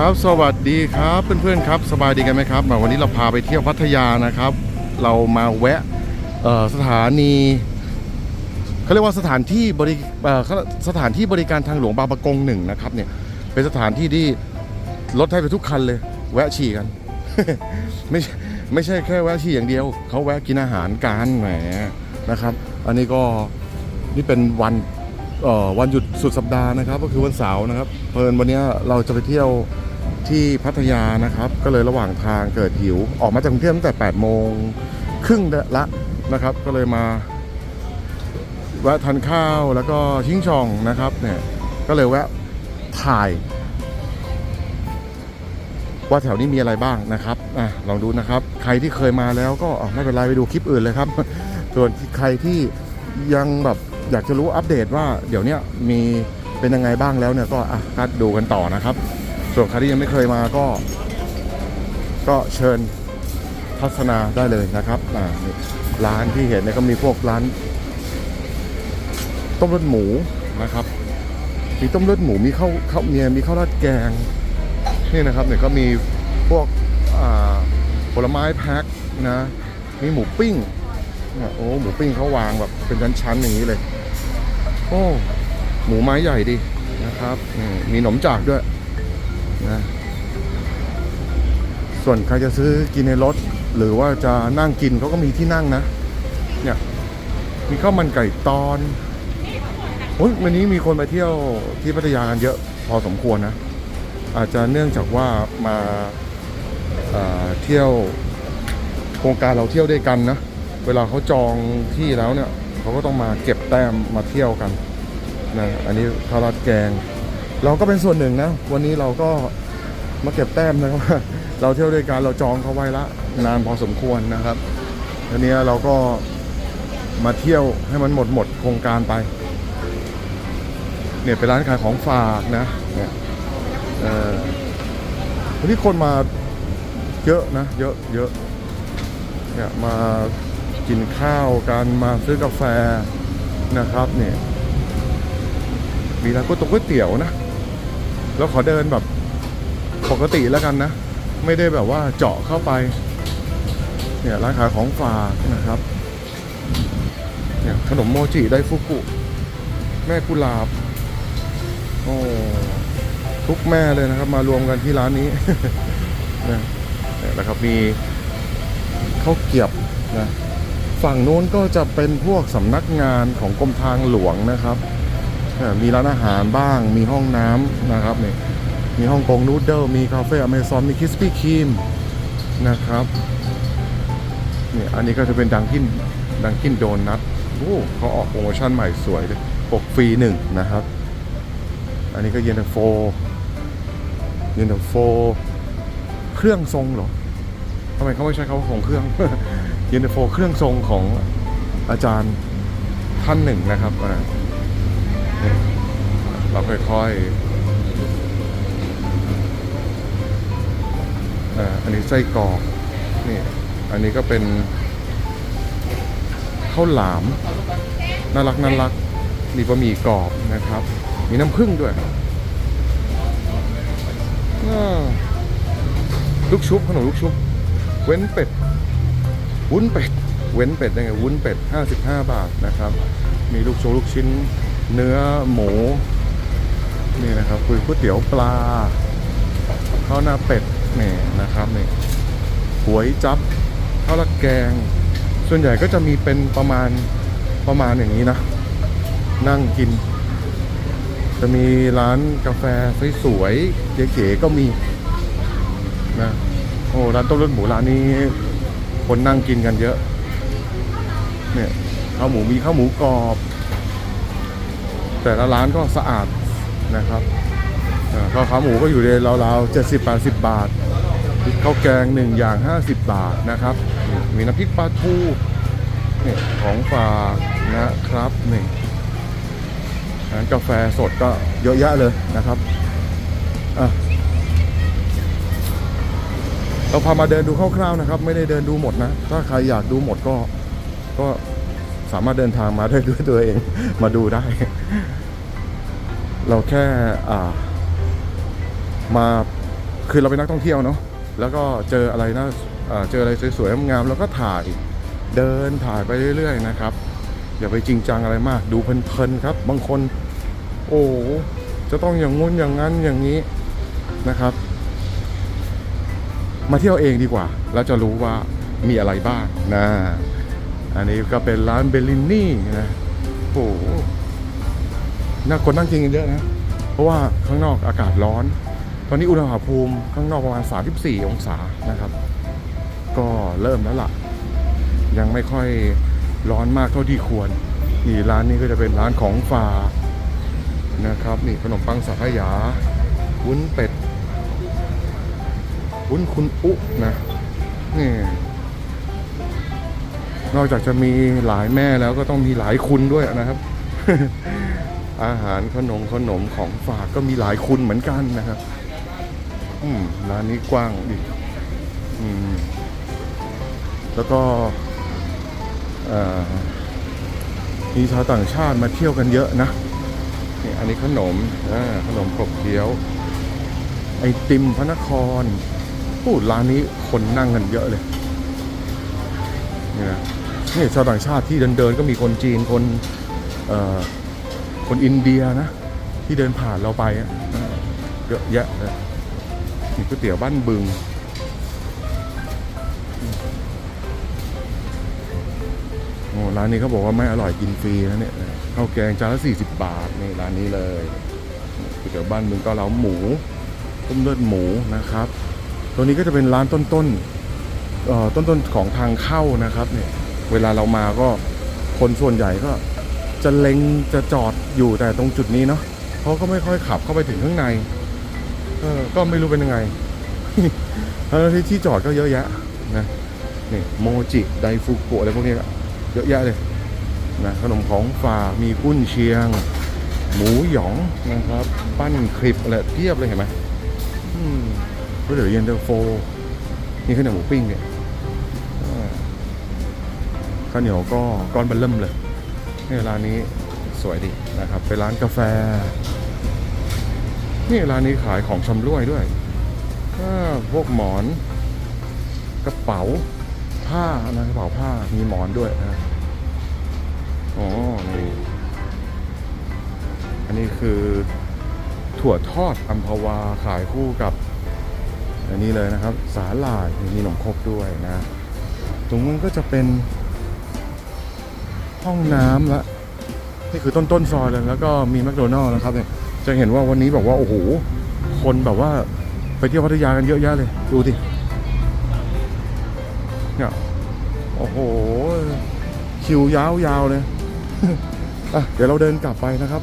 ครับสวัสดีครับเพื่อนๆครับสบายดีกันไหมครับวันนี้เราพาไปเที่ยวพัทยานะครับ เรามาแวะสถานีเขาเรียกว่าสถานที่บริสถานที่บริการทางหลวงบางประกงหนึ่งนะครับเนี่ยเป็นสถานที่ที่รถให้ไปทุกคันเลย แวะฉี่กันไม่ไม่ใช่แค่แวะฉี่อย่างเดียวเขาแวะกินอาหารกันแหมนะครับ อันนี้ก็นี่เป็นวันวันหยุดสุดสัปดาห์นะครับ ก็คือวันเสาร์นะครับ เพลินวันนี้เราจะไปเที่ยว ที่พัทยานะครับ ก็เลยระหว่างทางเกิดหิว ออกมาจากกรุงเทพตั้งแต่8โมงครึ่งละนะครับ ก็เลยมาแวะทานข้าวแล้วก็ชิงช่องนะครับเนี่ยก็เลยแวะถ่าย ว่าแถวนี้มีอะไรบ้างนะครับอะลองดูนะครับ ใครที่เคยมาแล้วก็ไม่เป็นไรไปดูคลิปอื่นเลยครับ ส่วนใครที่ยังแบบอยากจะรู้อัปเดตว่าเดี๋ยวนี้มีเป็นยังไงบ้างแล้วเนี่ยก็อะก็ดูกันต่อนะครับ ส่วนใครที่ยังไม่เคยมาก็ ก็เชิญทัศนาได้เลยนะครับร้านที่เห็นเนี่ยก็มีพวกร้าน ต้มเลือดหมูนะครับมีต้มเลือดหมูมีข้าวข้าวเมียมีข้าวราดแกงนี่นะครับเนี่ยก็มีพวกผลไม้แพ็คนะมีหมูปิ้งโอ้หมูปิ้งเขาวางแบบเป็นชั้นๆอย่างนี้เลย โอ้หมูไม้ใหญ่ดีนะครับมีหนมจากด้วย นะส่วนใครจะซื้อกินในรถ หรือว่าจะนั่งกินเขาก็มีที่นั่งนะ เนี่ยมีข้าวมันไก่ตอนโอ้ยวันนี้มีคนไปเที่ยวที่พัทยากันเยอะพอสมควรนะ อาจจะเนื่องจากว่ามาเอ่อเที่ยวโครงการเราเที่ยวด้วยกันนะ เวลาเขาจองที่แล้วเนี่ยเขาก็ต้องมาเก็บแต้มมาเที่ยวกันนะอันนี้ข้าวราดแกง เราก็เป็นส่วนหนึ่งนะ วันนี้เราก็มาเก็บแต้มนะครับ เราเที่ยวด้วยกันเราจองเขาไว้ละนานพอสมควรนะครับทีนี้เราก็มาเที่ยวให้มันหมดหมดโครงการไป เนี่ยเป็นร้านขายของฝากนะเนี่ยวันนี้คนมาเยอะนะ เยอะเยอะเนี่ยมากินข้าวกันมาซื้อกาแฟนะครับเนี่ยมีร้านก๋วยตงก๋วยเตี๋ยวนะ แล้วขอเดินแบบปกติแล้วกันนะ ไม่ได้แบบว่าเจาะเข้าไป เนี่ยร้านขายของฝากนะครับ เนี่ยขนมโมจิไดฟุกุ แม่กุหลาบ โอ้ทุกแม่เลยนะครับ มารวมกันที่ร้านนี้นะนะครับมีข้าวเกียบนะฝั่งโน้นก็จะเป็นพวกสำนักงานของกรมทางหลวงนะครับ มีร้านอาหารบ้าง มีห้องน้ำนะครับเนี่ยมีฮ่องกงนูดเดิลมีคาเฟ่อเมซอนมีคิสปี้ครีมนะครับเนี่ยอันนี้ก็จะเป็นดังกินดังกินโดนัทโอ้เขาออกโปรโมชั่นใหม่สวยเลยปกฟรีหนึ่งนะครับ อันนี้ก็เย็นตาโฟเย็นตาโฟ เครื่องทรงเหรอทำไมเขาไม่ใช้คำว่าของเครื่องเย็นตาโฟ เครื่องทรงของอาจารย์ท่านหนึ่งนะครับอ่า เราค่อยๆอันนี้ไส้กรอกนี่อันนี้ก็เป็นข้าวหลาม น่ารักน่ารักมีบะหมี่กรอบนะครับ มีน้ำผึ้งด้วยลูกชุบขนมลูกชุบ เว้นเป็ด วุ้นเป็ด เว้นเป็ดได้ไงวุ้นเป็ด 55 บาทนะครับ มีลูกชลูกชิ้น เนื้อหมู นี่นะครับคือก๋วยเตี๋ยวปลาข้าวหน้าเป็ดนี่นะครับนี่หวยจับข้าวราดแกง ส่วนใหญ่ก็จะมีเป็นประมาณประมาณอย่างนี้นะ นั่งกิน จะมีร้านกาแฟสวยๆเก๋ๆก็มีนะโอ้ร้านต้มเลือดหมูร้านนี้ คนนั่งกินกันเยอะเนี่ยข้าวหมูมีข้าวหมูกรอบ แต่ละร้านก็สะอาดนะครับข้าวขาหมูก็อยู่ในราวๆเจ็ดสิบแปดสิบบาทข้าวแกงหนึ่งอย่างห้าสิบบาทนะครับ มีน้ำพริกปลาทูเนี่ยของฝากนะครับนี่ร้านกาแฟสดก็เยอะแยะเลยนะครับอะเราพามาเดินดูคร่าวๆนะครับ ไม่ได้เดินดูหมดนะ ถ้าใครอยากดูหมดก็ก็ สามารถเดินทางมาได้ด้วยตัวเองมาดูได้ เราแค่มาคือเราเป็นนักท่องเที่ยวเนาะแล้วก็เจออะไรนะเอ่อเจออะไรสวยๆงามๆแล้วก็ถ่ายเดินถ่ายไปเรื่อยๆนะครับอย่าไปจริงจังอะไรมาก ดูเพลินๆครับ บางคน โอ้จะต้องอย่างงุ้นอย่างนั้นอย่างนี้นะครับ มาเที่ยวเองดีกว่า แล้วจะรู้ว่ามีอะไรบ้างนะ อันนี้ก็เป็นร้านเบลลินนี่นะโอ้โหน่าคนนั่งกินกันเยอะนะ เพราะว่าข้างนอกอากาศร้อน ตอนนี้อุณหภูมิข้างนอกประมาณ 34 องศานะครับ ก็เริ่มแล้วล่ะ ยังไม่ค่อยร้อนมากเท่าที่ควร นี่ร้านนี้ก็จะเป็นร้านของฝากนะครับ นี่ขนมปังสังขยา วุ้นเป็ด วุ้นคุณอุนะนี่ นอกจากจะมีหลายแม่แล้วก็ต้องมีหลายคุณด้วยนะครับ อาหารขนมขนมของฝากก็มีหลายคุณเหมือนกันนะครับ อืมร้านนี้กว้างดิอืมแล้วก็มีชาวต่างชาติมาเที่ยวกันเยอะนะนี่อันนี้ขนมขนมขบเคี้ยว ไอติมพระนครพูดร้านนี้คนนั่งกันเยอะเลย นี่นะนี่ชาวต่างชาติที่เดินเดินก็มีคนจีนคนเอ่อคนอินเดียนะ ที่เดินผ่านเราไปเยอะแยะเลยก๋วยเตี๋ยวบ้านบึงโอ้ร้านนี้เขาบอกว่าไม่อร่อยกินฟรีนะเนี่ยข้าวแกงจานละ40บาทนี่ร้านนี้เลยก๋วยเตี๋ยวบ้านมึงก็เล้าหมูต้มเลือดหมูนะครับ ตัวนี้ก็จะเป็นร้านต้นๆ เอ่อต้นของทางเข้านะครับเนี่ยเวลาเรามาก็คนส่วนใหญ่ก็จะเล็งจะจอดอยู่แต่ตรงจุดนี้เนาะเขาก็ไม่ค่อยขับเข้าไปถึงข้างในเออก็ไม่รู้เป็นยังไงทั้งที่ที่จอดก็เยอะแยะนะนี่โมจิไดฟุกุอะไรพวกนี้ก็เยอะแยะเลยนะขนมของฝากมีกุ้นเชียง หมูหยองนะครับปั้นคลิปอะไรเพียบเลยเห็นไหมอืมก๋วยเตี๋ยวเย็นเตาโฟนี่ข้าวเหนียวหมูปิ้งเนี่ย ข้าวเหนียวก็ก้อนเบันเริ่มเลยนี่ร้านนี้สวยดีนะครับเป็นร้านกาแฟ นี่ร้านนี้ขายของชำร่วยด้วยพวกหมอนกระเป๋าผ้านะกระเป๋าผ้ามีหมอนด้วยนะอ๋อนี่อันนี้คือถั่วทอดอัมพวาขายคู่กับอันนี้เลยนะครับ สาหร่ายมีขนมครกด้วยนะ ตรงนู้นก็จะเป็น ห้องน้ำละนี่คือต้นต้นๆซอยเลยแล้วก็มีแมคโดนัลล์นะครับเนี่ยจะเห็นว่าวันนี้บอกว่าโอ้โหคนแบบว่าไปเที่ยวพัทยากันเยอะแยะเลยดูดิเนี่ยโอ้โห คิวยาวๆเลยอะเดี๋ยวเราเดินกลับไปนะครับ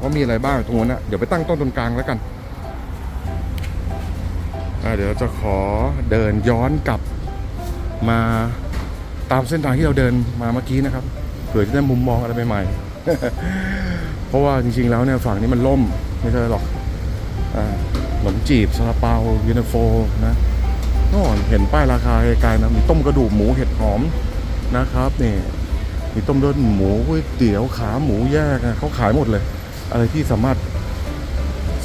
ว่ามีอะไรบ้างตรงนู้นนะเดี๋ยวไปตั้งต้นตรงกลางแล้วกันอะเดี๋ยวจะขอเดินย้อนกลับมา ตามเส้นทางที่เราเดินมาเมื่อกี้นะครับเผื่อจะได้มุมมองอะไรใหม่ๆ เพราะว่าจริงๆแล้วเนี่ยฝั่งนี้มันล่มไม่ใช่หรอกขนมจีบซาลาเปายูนิโฟนะโน่นเห็นป้ายราคาไกลๆนะมีต้มกระดูกหมูเห็ดหอมนะครับนี่มีต้มเลือดหมูก๋วยเตี๋ยวขาหมูแยกนะเขาขายหมดเลย อะไรที่สามารถ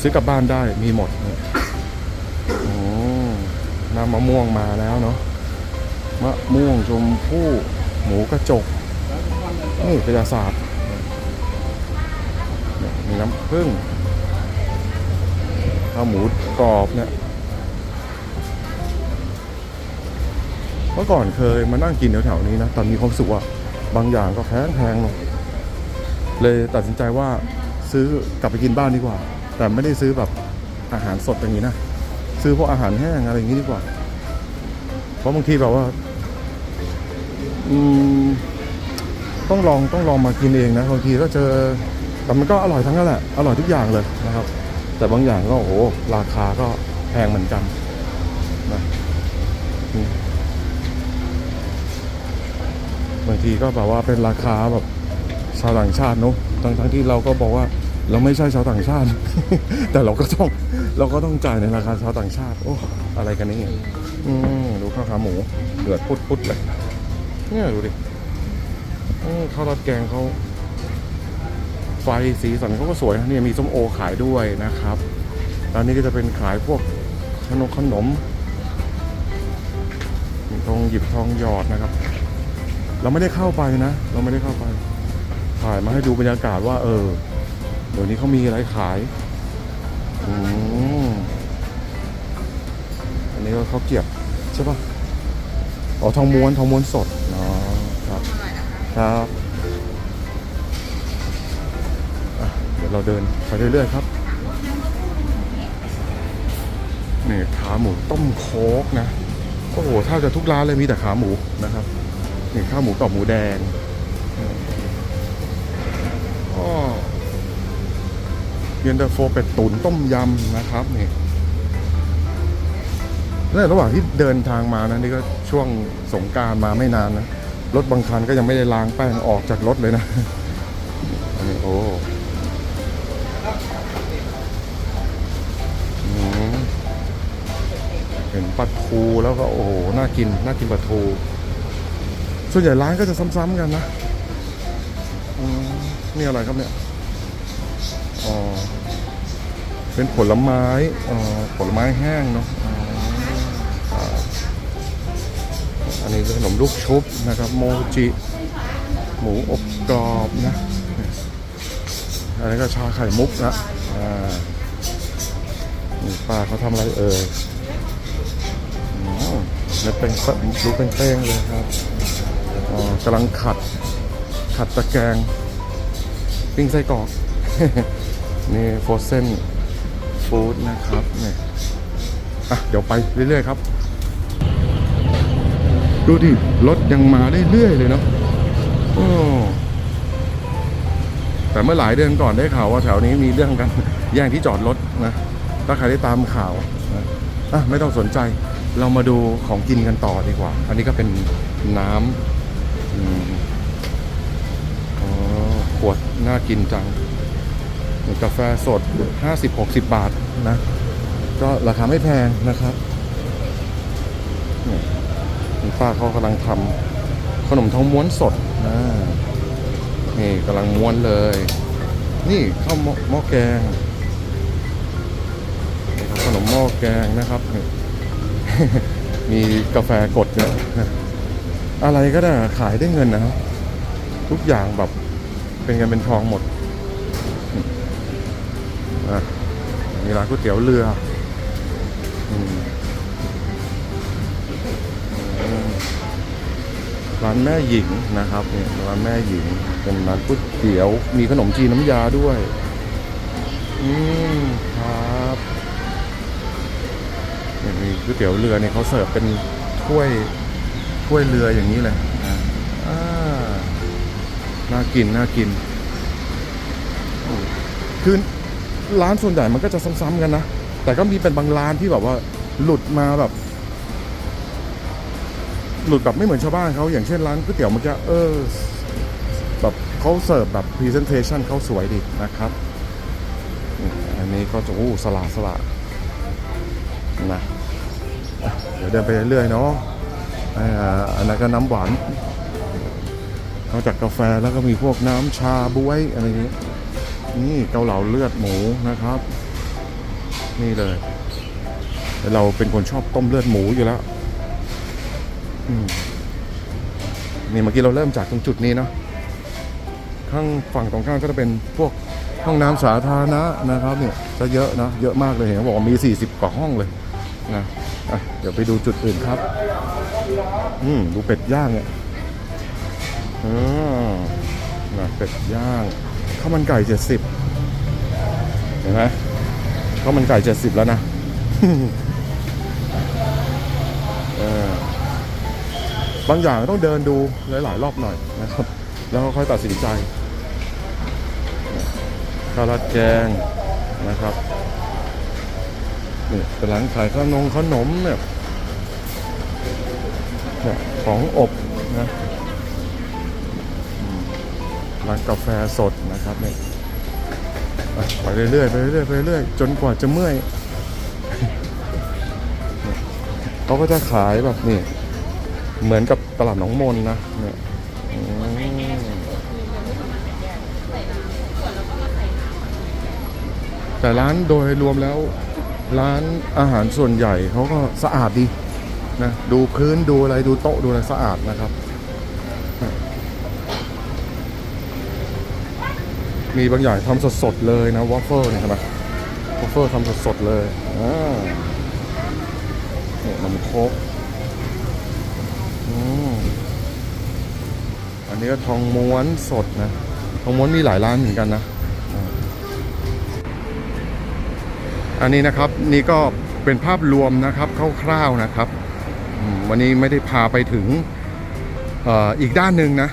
ซื้อกลับบ้านได้มีหมดโอ้น้ำมะม่วงมาแล้วเนาะ มะม่วงชมพู่หมูกระจกนี่กระยาศาสตร์เนี่ยมีน้ำผึ้งข้าวหมูกรอบเนี่ยเมื่อก่อนเคยมานั่งกินแถวๆนี้นะตอนมีความสุขว่าบางอย่างก็แพงแพงลงเลยตัดสินใจว่าซื้อกลับไปกินบ้านดีกว่า แต่ไม่ได้ซื้อแบบอาหารสดอย่างนี้นะ ซื้อพวกอาหารแห้งอะไรอย่างนี้ดีกว่า เพราะบางทีแบบว่า ต้องลองต้องลองมากินเองนะบางทีก็เจอแต่มันก็อร่อยทั้งนั้นแหละอร่อยทุกอย่างเลยนะครับ แต่บางอย่างก็โอ้โหราคาก็แพงเหมือนกันนะบางทีก็แบบว่าเป็นราคาแบบชาวต่างชาติเนอะทั้งทั้งที่เราก็บอกว่าเราไม่ใช่ชาวต่างชาติ แต่เราก็ต้องเราก็ต้องจ่ายในราคาชาวต่างชาติ โอ้อะไรกันนี่อืมดูข้าวขาหมูเดือดพุดพุดๆเลย เนี่ยดูดิอืมข้าวราดแกงเขาไฟสีสันเขาก็สวยนะเนี่ยมีส้มโอขายด้วยนะครับร้านนี้ก็จะเป็นขายพวกขนมขนมทองหยิบทองหยอดนะครับ เราไม่ได้เข้าไปนะ เราไม่ได้เข้าไป ถ่ายมาให้ดูบรรยากาศว่า เออเดี๋ยวนี้เขามีอะไรขายอืมอันนี้ก็เขาเกรียบใช่ปะอ๋อทองม้วนทองม้วนสด ครับเดี๋ยวเราเดินไปเรื่อยๆครับนี่ขาหมูต้มโคกนะโอ้โหถ้าจะทุกร้านเลยมีแต่ขาหมูนะครับนี่ข้าวหมูกรอบหมูแดงอ๋อเย็นตาโฟเป็ดตุ๋นต้มยำนะครับนี่เนี่ยระหว่างที่เดินทางมานะนี่ก็ช่วงสงการมาไม่นานนะ รถบางคันก็ยังไม่ได้ล้างแป้งออกจากรถเลยนะนี่โอ้เห็นปลาทูแล้วก็โอ้โห น่ากิน น่ากินปลาทู ส่วนใหญ่ร้านก็จะซ้ำๆกันนะนี่อะไรครับเนี่ย อ๋อ เป็นผลไม้ อ๋อ ผลไม้แห้งเนาะ อันนี้คือขนมลูกชุบนะครับโมจิหมูอบกรอบนะอันนี้ก็ชาไข่มุกนะอ่านี่ป้าเขาทำอะไรเอ่ยอืมแล้วเป็นดูเป็นเป้งเลยครับกำลังขัดขัดตะแกรงปิ้งไส้กรอกนี่โฟเซนฟู้ดนะครับเนี่อะเดี๋ยวไปเรื่อยๆครับ ดูดิรถยังมาได้เรื่อยเลยเนาะโอ้แต่เมื่อหลายเดือนก่อนได้ข่าวว่าแถวนี้มีเรื่องกันแย่งที่จอดรถนะถ้าใครได้ตามข่าวนะอะไม่ต้องสนใจเรามาดูของกินกันต่อดีกว่า อันนี้ก็เป็นน้ำอ๋อขวดน่ากินจัง กาแฟสด 50-60 บาทนะ ก็ราคาไม่แพงนะครับ คุณป้าเขากำลังทำขนมทองม้วนสดนะนี่กำลังม้วนเลย นี่ข้าวหม้อแกงขนมหม้อแกงนะครับ มีกาแฟกดเนี่ยอะไรก็ได้ขายได้เงินนะครับทุกอย่างแบบเป็นเงินเป็นทองหมดมีร้านก๋วยเตี๋ยวเรือ อืม ร้านแม่หญิงนะครับเนี่ยร้านแม่หญิง เป็นร้านก๋วยเตี๋ยว มีขนมจีนน้ำยาด้วย อืมครับนี่มีก๋วยเตี๋ยวเรือเนี่ยเขาเสิร์ฟเป็นถ้วยถ้วยเรืออย่างนี้เลยอ่าน่ากินน่ากิน คือร้านส่วนใหญ่มันก็จะซ้ำๆกันนะ แต่ก็มีเป็นบางร้านที่แบบว่าหลุดมาแบบ หลุดแบบไม่เหมือนชาวบ้านเขาอย่างเช่นร้านก๋วยเตี๋ยวเมื่อกี้เออแบบเขาเสิร์ฟแบบพรีเซนเทชันเขาสวยดีนะครับ อันนี้ก็จะอู้สลาสลานะเดี๋ยวเดินไปเรื่อยๆเนาะอันนั้นก็น้ำหวานนอกจากกาแฟแล้วก็มีพวกน้ำชาบวยอะไรอย่างนี้นี่เกาเหลาเลือดหมูนะครับ นี่เลย เราเป็นคนชอบต้มเลือดหมูอยู่แล้ว นี่เมื่อกี้เราเริ่มจากตรงจุดนี้เนาะข้างฝั่งตรงข้ามก็จะเป็นพวกห้องน้ำสาธารณะนะครับเนี่ยจะเยอะนะเยอะมากเลยเห็นบอกว่ามี 40 กว่าห้องเลยนะะเดี๋ยวไปดูจุดอื่นครับ อืมดูเป็ดย่างเนี่ยอืมนะเป็ดย่างข้าวมันไก่ 70 เห็นไหมข้าวมันไก่ 70 แล้วนะ เออ บางอย่างต้องเดินดูหลายๆรอบหน่อยนะครับ แล้วค่อยตัดสินใจข้าวราดแกงนะครับนี่เป็นร้านขายขนมขนมเนี่ยเนี่ยของอบนะร้านกาแฟสดนะครับเนี่ยไปเรื่อยๆไปเรื่อยๆไปเรื่อยๆจนกว่าจะเมื่อยเขาก็จะขายแบบนี่ เหมือนกับตลาดหนองมนนะเนี่ยแต่ร้านโดยรวมแล้วร้านอาหารส่วนใหญ่เขาก็สะอาดดีนะดูพื้นดูอะไรดูโต๊ะดูอะไรสะอาดนะครับ มีบางอย่างทำสดๆเลยนะวอฟเฟิลเนี่ยเห็นไหมวอฟเฟิลทำสดๆเลยอ่าเนี่ยนมโคกอืมอั นนี้ก็ทองม้วนสดนะ ทองม้วนมีหลายร้านเหมือนกันนะ อันนี้นะครับนี่ก็เป็นภาพรวมนะครับคร่าวๆนะครับ วันนี้ไม่ได้พาไปถึงออีกด้านหนึ่งนะ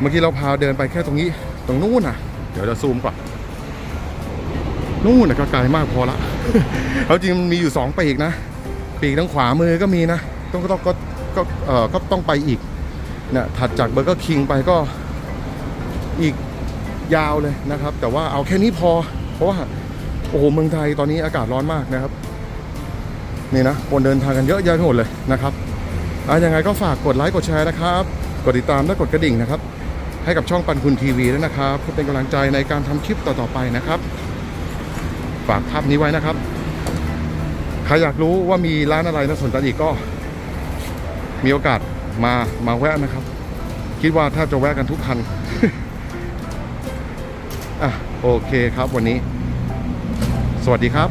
เมื่อกี้เราพาเดินไปแค่ตรงนี้ตรงนู้นนะเดี๋ยวจะซูมก่อนนู่นนะก็ไกลมากพอละแล้วจริงมันมีอยู่สองปีกนะ ปีกทางขวามือก็มีนะ ต้องก็ต้องก็ก็เออก็ต้องไปอีก เนี่ยถัดจากเบอร์เกอร์คิงไปก็อีกยาวเลยนะครับ แต่ว่าเอาแค่นี้พอ เพราะว่า โอ้โห เมืองไทยตอนนี้อากาศร้อนมากนะครับ นี่นะคนเดินทางกันเยอะแยะไปหมดเลยนะครับอะยังไงก็ฝากกดไลค์กดแชร์นะครับ กดติดตามและกดกระดิ่งนะครับ ให้กับช่องปันคุณทีวีด้วยนะครับเพื่อเป็นกำลังใจในการทำคลิปต่อๆไปนะครับ ฝากภาพนี้ไว้นะครับใครอยากรู้ว่ามีร้านอะไรน่าสนใจอีกก็ มีโอกาส มามาแวะนะครับ คิดว่าถ้าจะแวะกันทุกคันอะโอเคครับวันนี้ สวัสดีครับ